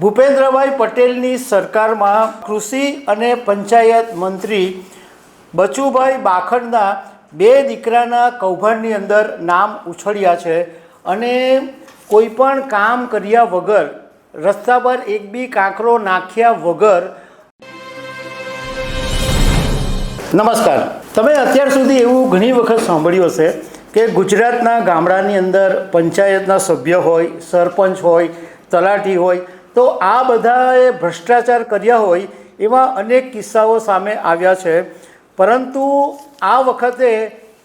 ભૂપેન્દ્રભાઈ પટેલની સરકારમાં કૃષિ અને પંચાયત મંત્રી બચુભાઈ બાખડના બે દીકરાના કૌભાંડની અંદર નામ ઉછળ્યા છે અને કોઈપણ કામ કર્યા વગર, રસ્તા પર એક બી કાંકરો નાખ્યા વગર નમસ્કાર. તમે અત્યાર સુધી એવું ઘણી વખત સાંભળ્યું હશે કે ગુજરાતના ગામડાની અંદર પંચાયતના સભ્ય હોય, સરપંચ હોય, તલાટી હોય તો આ બધાએ ભ્રષ્ટાચાર કર્યા હોય એવા અનેક કિસ્સાઓ સામે આવ્યા છે. પરંતુ આ વખતે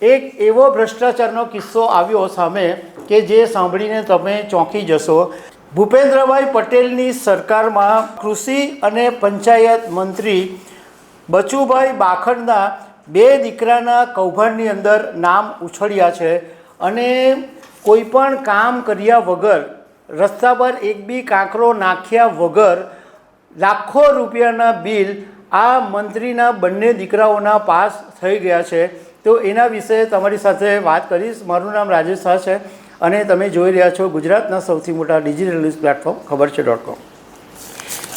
એક એવો ભ્રષ્ટાચારનો કિસ્સો આવ્યો સામે કે જે સાંભળીને તમે ચોંકી જશો. ભૂપેન્દ્રભાઈ પટેલની સરકારમાં કૃષિ અને પંચાયત મંત્રી બચુભાઈ બાખડના બે દીકરાના કૌભાંડની અંદર નામ ઉછળ્યા છે અને કોઈ પણ કામ કર્યા વગર રસ્તા પર એક બી કાંકરો નાખ્યા વગર લાખો રૂપિયાના બિલ આ મંત્રીના બંને દીકરાઓના પાસ થઈ ગયા છે. તો એના વિશે તમારી સાથે વાત કરીશ. મારું નામ રાજેશ શાહ છે અને તમે જોઈ રહ્યા છો ગુજરાતના સૌથી મોટા ડિજિટલ ન્યૂઝ પ્લેટફોર્મ, ખબર છે ડોટ કોમ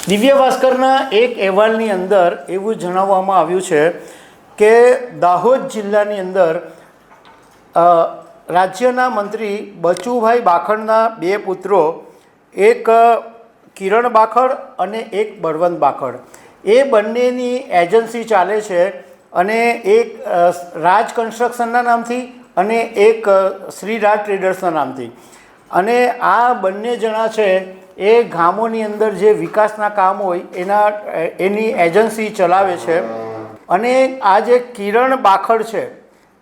દિવ્ય ભાસ્કરના એક અહેવાલની અંદર એવું જણાવવામાં આવ્યું છે કે દાહોદ જિલ્લાની અંદર રાજ્યના મંત્રી બચુભાઈ બાખડના બે પુત્રો, એક કિરણ બાખડ અને એક બળવંત બાખડ. એ બંનેની એજન્સી ચાલે છે અને એક રાજ કન્સ્ટ્રક્શનના નામથી અને એક શ્રી રાજ ટ્રેડર્સના નામથી. અને આ બંને જણા છે એ ગામોની અંદર જે વિકાસના કામ હોય એના એની એજન્સી ચલાવે છે. અને આ જે કિરણ બાખડ છે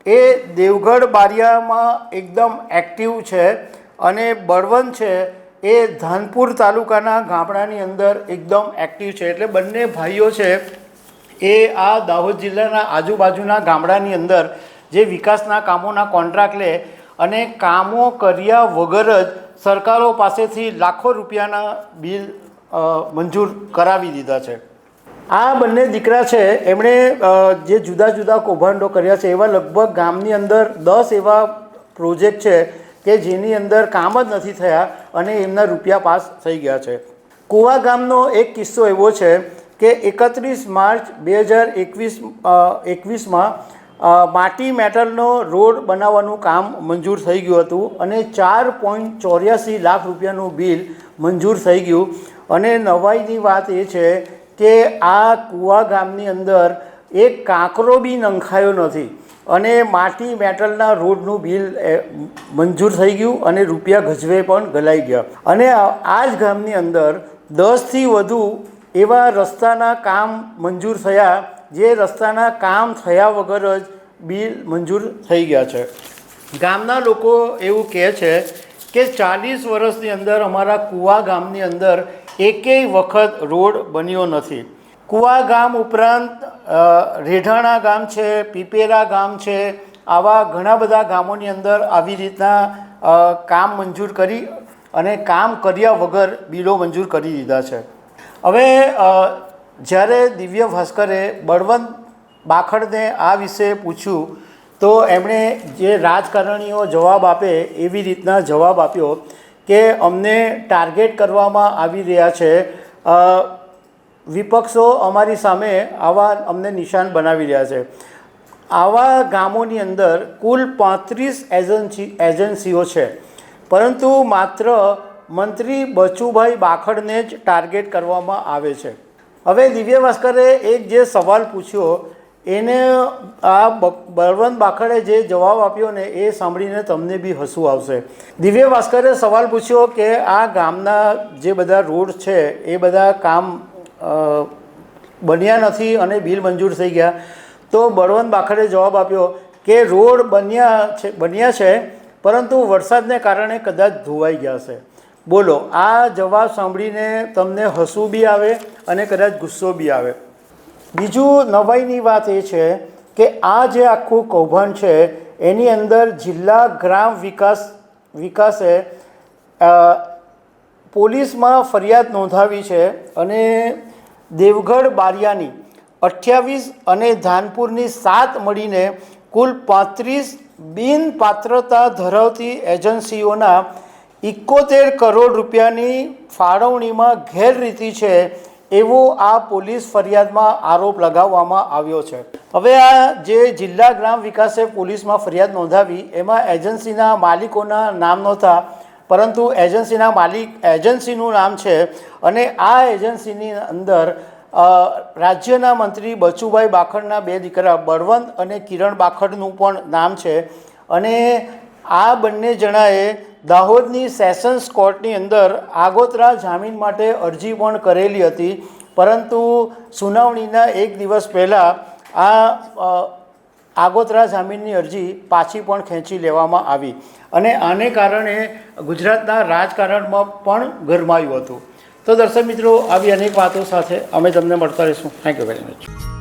એ દેવગઢ બારિયામાં એકદમ એક્ટિવ છે અને બળવંત છે. એ ધાનપુર તાલુકાના ગામડાની અંદર એકદમ એક્ટિવ છે. એટલે બંને ભાઈઓ છે એ આ દાહોદ જિલ્લાના આજુબાજુના ગામડાની અંદર જે વિકાસના કામોના કોન્ટ્રાક્ટ લે અને કામો કર્યા વગર જ સરકારો પાસેથી લાખો રૂપિયાના બિલ મંજૂર કરાવી દીધા છે. આ બંને દીકરા છે, એમણે જે જુદા જુદા કૌભાંડો કર્યા છે, એવા લગભગ ગામની અંદર દસ એવા પ્રોજેક્ટ છે કે જેની અંદર કામ જ નથી થયા અને એમના રૂપિયા પાસ થઈ ગયા છે. કુવા ગામનો એક કિસ્સો એવો છે કે એકત્રીસ માર્ચ બે હજાર એકવીસ એકવીસમાં માટી મેટલનો રોડ બનાવવાનું કામ મંજૂર થઈ ગયું હતું અને ચાર પોઈન્ટ ચોર્યાસી લાખ રૂપિયાનું બિલ મંજૂર થઈ ગયું. અને નવાઈની વાત એ છે કે આ કુવા ગામની અંદર એક કાંકરો બી નંખાયો નથી. અને માટી મેટલના રોડનું બિલ મંજૂર થઈ ગયું અને રૂપિયા ગજવે પણ ગલાઈ ગયા. અને આ જ ગામની અંદર દસથી વધુ એવા રસ્તાના કામ મંજૂર થયા, જે રસ્તાના કામ થયા વગર જ બિલ મંજૂર થઈ ગયા છે. ગામના લોકો એવું કહે છે કે ચાલીસ વર્ષની અંદર અમારા કુવા ગામની અંદર એકેય વખત રોડ બન્યો નથી. કુવા ગામ ઉપરાંત રેઢાણા ગામ છે, પીપેરા ગામ છે, આવા ઘણા બધા ગામોની અંદર આવી રીતના કામ મંજૂર કરી અને કામ કર્યા વગર બિલો મંજૂર કરી દીધા છે. હવે જ્યારે દિવ્ય ભાસ્કરે બળવંત બાખડને આ વિશે પૂછ્યું, તો એમણે જે રાજકારણીઓ જવાબ આપે એવી રીતના જવાબ આપ્યો કે અમને ટાર્ગેટ કરવામાં આવી રહ્યા છે. વિપક્ષો અમારી સામે આવા અમને નિશાન બનાવી રહ્યા છે. આવા ગામોની અંદર કુલ પાંત્રીસ એજન્સી, એજન્સીઓ છે. પરંતુ માત્ર મંત્રી બચુભાઈ બાખડને જ ટાર્ગેટ કરવામાં આવે છે. હવે દિવ્ય ભાસ્કરે એક જે સવાલ પૂછ્યો એને આ બળવંત બાખડે જે જવાબ આપ્યો ને એ સાંભળીને તમને બી હસવું આવશે. દિવ્ય ભાસ્કરે સવાલ પૂછ્યો કે આ ગામના જે બધા રોડ છે, એ બધા કામ બન્યા નથી અને બિલ મંજૂર થઈ ગયા. તો બળવંત બાખડે જવાબ આપ્યો કે રોડ બન્યા છે બન્યા છે, પરંતુ વરસાદને કારણે કદાચ ધોવાઈ ગયા છે બોલો, આ જવાબ સાંભળીને તમને હસવું બી આવે અને કદાચ ગુસ્સો બી આવે. બીજું નવાઈની વાત એ છે કે આ જે આખું કૌભાંડ છે, એની અંદર જિલ્લા ગ્રામ વિકાસ, વિકાસે પોલીસમાં ફરિયાદ નોંધાવી છે અને દેવગઢ બારિયાની અઠ્યાવીસ અને ધાનપુરની સાત મળીને કુલ પાંત્રીસ બિનપાત્રતા ધરાવતી એજન્સીઓના ઇકોતેર કરોડ રૂપિયાની ફાળવણીમાં ગેરરીતિ છે એવો આ પોલીસ ફરિયાદમાં આરોપ લગાવવામાં આવ્યો છે. હવે આ જે જિલ્લા ગ્રામ વિકાસે પોલીસમાં ફરિયાદ નોંધાવી, એમાં એજન્સીના માલિકોના નામ નહોતા, પરંતુ એજન્સીના માલિક, એજન્સીનું નામ છે અને આ એજન્સીની અંદર રાજ્યના મંત્રી બચુભાઈ બાખડના બે દીકરા બળવંત અને કિરણ બાખડનું પણ નામ છે. અને આ બંને જણાએ દાહોદની સેશન્સ કોર્ટની અંદર આગોતરા જામીન માટે અરજી પણ કરેલી હતી. પરંતુ સુનાવણીના એક દિવસ પહેલાં આ આગોતરા જામીનની અરજી પાછી પણ ખેંચી લેવામાં આવી અને આને કારણે ગુજરાતના રાજકારણમાં પણ ગરમાયું હતું. તો દર્શક મિત્રો, આવી અનેક વાતો સાથે અમે તમને મળતા રહીશું. Thank you very much